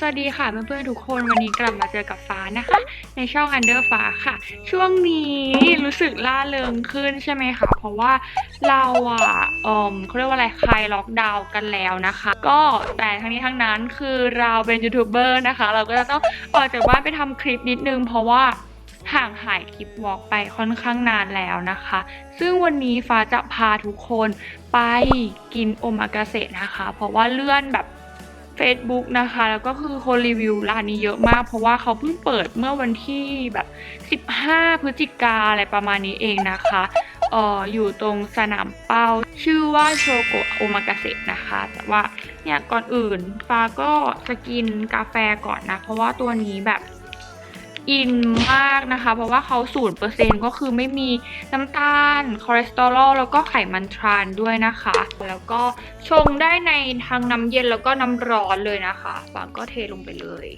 สวัสดีค่ะเพื่อนๆทุกคนวันนี้กลับมาเจอกับฟ้านะคะ ในช่อง Under ฟ้าค่ะ ช่วงนี้รู้สึกล่าเริงขึ้นใช่ไหมคะเพราะว่าเราอะเอมเขาเรียกว่าอะไรคลายล็อกดาวน์กันแล้วนะคะ ก็แต่ทั้งนี้ทั้งนั้นคือเราเป็นยูทูบเบอร์นะคะ เราก็จะต้องออกจากบ้านไปทำคลิปนิดนึง เพราะว่าห่างหายคลิปวอล์กไปค่อนข้างนานแล้วนะคะ ซึ่งวันนี้ฟ้าจะพาทุกคนไปกินโอมากาเสะนะคะ เพราะว่าเลื่อนแบบ Facebook นะคะ แล้วก็คือคนรีวิวร้านนี้เยอะมาก เพราะว่าเขาเพิ่งเปิดเมื่อวันที่แบบ 15 พฤศจิกาอะไรประมาณนี้เองนะคะเอ่ออยู่ตรงสนามเป้า ชื่อว่าโชโกะโอมากาเซะนะคะ แต่ว่าเนี่ยก่อนอื่นฟ้าก็จะกินกาแฟก่อนนะ เพราะว่าตัวนี้แบบ อินมากนะคะ เพราะว่าเขาศูนเปอร์เซ็นก็คือไม่มีน้ำตาลคอเลสเตอรอลแล้วก็ไขมันทรานด้วยนะคะ แล้วก็ชงได้ในทั้งน้ำเย็นแล้วก็น้ำร้อนเลยนะคะฝางก็เทลงไปเลย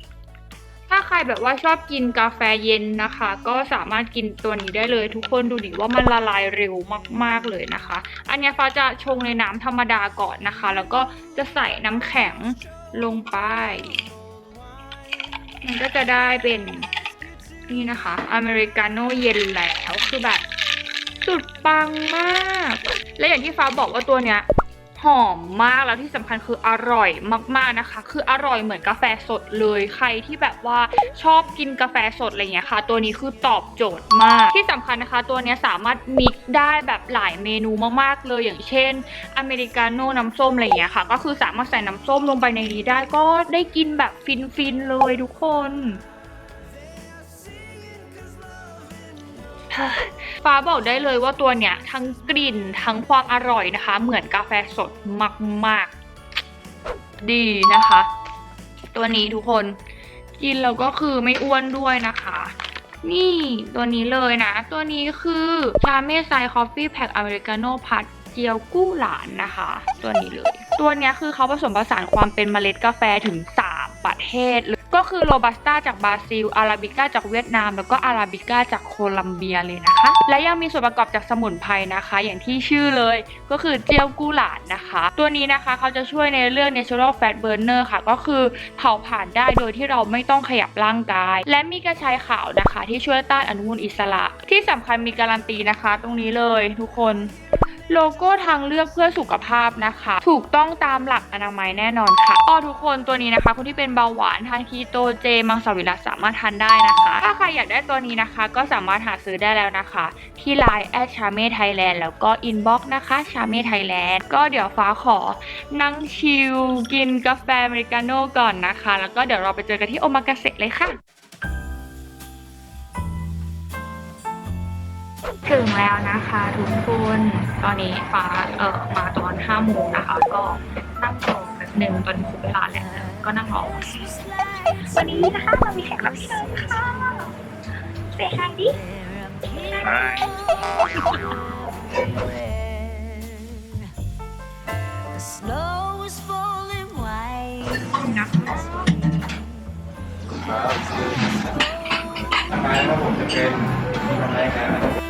ถ้าใครแบบว่าชอบกินกาแฟเย็นนะคะ ก็สามารถกินตัวนี้ได้เลยทุกคนดูดิว่ามันละลายเร็วมากๆเลยนะคะ อันนี้ฟ้าจะชงในน้ำธรรมดาก่อนนะคะ แล้วก็จะใส่น้ำแข็งลงไปมันก็จะได้เป็น นี่นะคะอเมริกาโน่เย็นแล้วคือแบบ สุดปังมาก และอย่างที่ฟ้าบอกว่าตัวเนี้ยหอมมากแล้วที่สำคัญคืออร่อยมากๆนะคะ คืออร่อยเหมือนกาแฟสดเลยใครที่แบบว่าชอบกินกาแฟสดอะไรเงี้ยค่ะ ตัวนี้คือตอบโจทย์มาก ที่สำคัญนะคะ ตัวเนี้ยสามารถมิกได้แบบหลายเมนูมากๆเลยอย่างเช่นอเมริกาโน่น้ำส้มอะไรเงี้ยค่ะ ก็คือสามารถใส่น้ำส้มลงไปในนี้ได้ก็ได้กินแบบฟินๆเลยทุกคน ฟ้าบอกได้เลยว่าตัวเนี้ยทั้งกลิ่นทั้งความอร่อยนะคะ เหมือนกาแฟสดมากๆ ดีนะคะ ตัวนี้ทุกคนกินแล้วก็คือไม่อ้วนด้วยนะคะ นี่ตัวนี้เลยนะ ตัวนี้คือชาเม่ไซคอฟฟี่แพ็กอเมริกาโน่พัดเจียวกู้หลานนะคะ ตัวนี้เลย ตัวเนี้ยคือเขาผสมผสานความเป็นเมล็ดกาแฟถึง 3 ประเทศเลย ก็คือโรบัสต้าจากบราซิล อาราบิก้าจากเวียดนาม แล้วก็อาราบิก้าจากโคลัมเบียเลยนะคะ และยังมีส่วนประกอบจากสมุนไพรนะคะ อย่างที่ชื่อเลยก็คือเจียวกู้หลานนะคะ ตัวนี้นะคะเขาจะช่วยในเรื่อง natural fat burner ค่ะ ก็คือเผาผลาญได้โดยที่เราไม่ต้องขยับร่างกาย และมีกระชายขาวนะคะ ที่ช่วยต้านอนุมูลอิสระ ที่สำคัญมีการันตีนะคะ ตรงนี้เลยทุกคน โลโก้ทางเลือกเพื่อสุขภาพนะคะ ถูกต้องตามหลักอนามัยแน่นอนค่ะอ้อทุกคนตัวนี้นะคะคนที่เป็นเบาหวานทานคีโตเจมังสวิรัตสามารถทานได้นะคะ ถ้าใครอยากได้ตัวนี้นะคะ ก็สามารถหาซื้อได้แล้วนะคะ ที่ Line แอดชาเม่ไทยแลนด์แล้วก็อินบ็อกซ์นะคะชาเม่ไทยแลนด์ก็เดี๋ยวฟ้าขอนั่งชิลกินกาแฟอเมริกาโน่ก่อนนะคะ แล้วก็เดี๋ยวเราไปเจอกันที่โอมากาเสะเลยค่ะ ถึงแล้วนะคะทุกคน ตอนนี้ฟ้าเอ่อมาตอน5โมงนะคะ ก็นั่งรอแบบหนึ่งตอนนี้คือเวลาแล้วก็นั่งรอ วันนี้นะคะเรามีแขกรับเชิญค่ะเซฮายดินะคะทำไมว่าผมจะเป็นทำไมครับ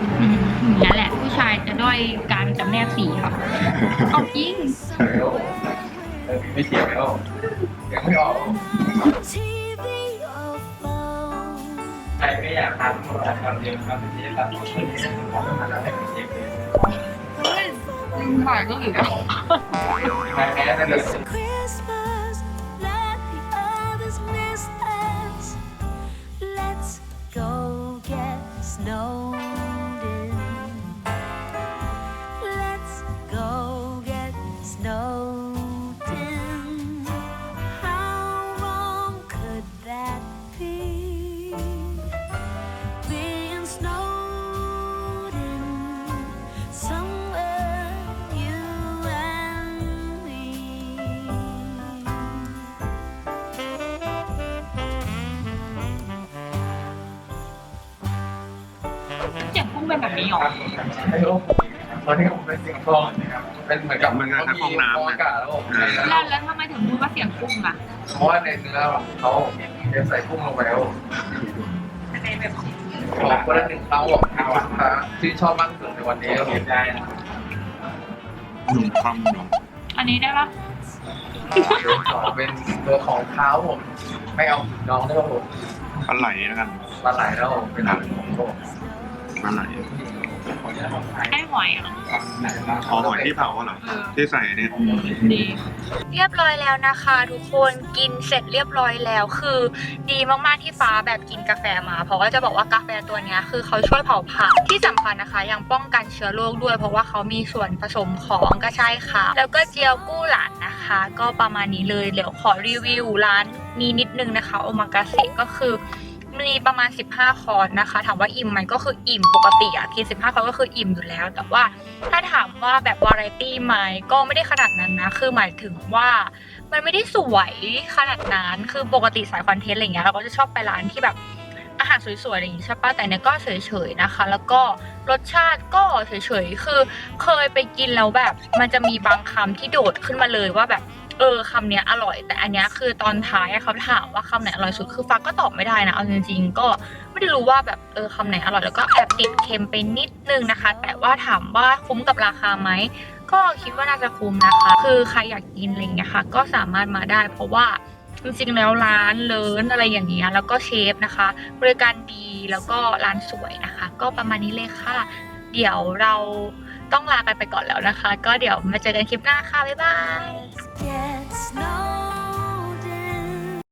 อืมอย่างนี้ยแหละ ผู้ชายจะด้อยการจำแนกสีค่ะเอาจริง ไม่เสียแล้วยังไม่ออก TV or phone. ใครไม่อยากทำหมดทำเดียวครับที่จะทำหมดเลยของมันอะไรเป็นเยอะเลยเฮ้ยลืมถ่ายก็อีกแล้ว ใครแพ้นั่นเลย Christmas, นี้หรอไม่รู้ตอนนี้ผมเป็นสิ่งทองเป็นเหมือนกับมันก็แค่ห้องน้ำฟองอากาศแล้วผมแล้วแล้วทำไมถึงพูดว่าเสียงกุ้งล่ะเพราะว่าในเนื้อเขาเทใส่กุ้งลงไปแล้วในแบบบอกคนละหนึ่งเขาบอกเอาค่ะที่ชอบมากที่สุดในวันนี้ก็ผมได้นะหนุ่มคำเหรออันนี้ได้ปะขอเป็นเบอร์ของเท้าผม ไม่เอาน้องได้ป่ะผมปลาไหลแล้วกันปลาไหลแล้วผมเป็นของผม ปลาไหลให้หอยเหรอขอหอยที่เผาเหรอที่ใส่เนี่ยดีเรียบร้อยแล้วนะคะ ทุกคนกินเสร็จเรียบร้อยแล้วคือดีมากๆที่ฟ้าแบบกินกาแฟมา เพราะว่าจะบอกว่ากาแฟตัวเนี้ยคือเขาช่วยเผาผลาญที่สำคัญนะคะ ยังป้องกันเชื้อโรคด้วย เพราะว่าเขามีส่วนผสมของกระชายขาวแล้วก็เจียวกู้หลานนะคะ ก็ประมาณนี้เลยเดี๋ยวขอรีวิวร้านนี้นิดนึงนะคะโอมากาเสก็คือ มีประมาณ 15 คอร์สนะคะ ถามว่าอิ่มไหมก็คืออิ่มปกติอะกิน 15 คอร์สก็คืออิ่มอยู่แล้ว แต่ว่าถ้าถามว่าแบบวาไรตี้ไหมก็ไม่ได้ขนาดนั้นนะ คือหมายถึงว่ามันไม่ได้สวยขนาดนั้น คือปกติสายคอนเทนต์อะไรเงี้ยเราก็จะชอบไปร้านที่แบบอาหารสวยๆอะไรอย่างงี้ใช่ปะแต่เนี่ยก็เฉยๆนะคะ แล้วก็รสชาติก็เฉยๆ คือเคยไปกินแล้วแบบ มันจะมีบางคำที่โดดขึ้นมาเลยว่าแบบ เออคำเนี้ยอร่อย แต่อันเนี้ยคือตอนท้ายเขาถามว่าคำไหนอร่อยสุดคือฟักก็ตอบไม่ได้นะเอาจริงๆก็ไม่ได้รู้ว่าแบบเออคำไหนอร่อยแล้วก็แอบติดเค็มไปนิดนึงนะคะ แต่ว่าถามว่าคุ้มกับราคาไหมก็คิดว่าน่าจะคุ้มนะคะ คือใครอยากกินอะไรอย่างเงี้ยค่ะก็สามารถมาได้ เพราะว่าจริงๆแล้วร้านเลินอะไรอย่างเงี้ยแล้วก็เชฟนะคะ บริการดีแล้วก็ร้านสวยนะคะ ก็ประมาณนี้เลยค่ะ เดี๋ยวเราต้องลากันไปก่อนแล้วนะคะ ก็เดี๋ยวมาเจอกันคลิปหน้าค่ะบ๊ายบาย gets no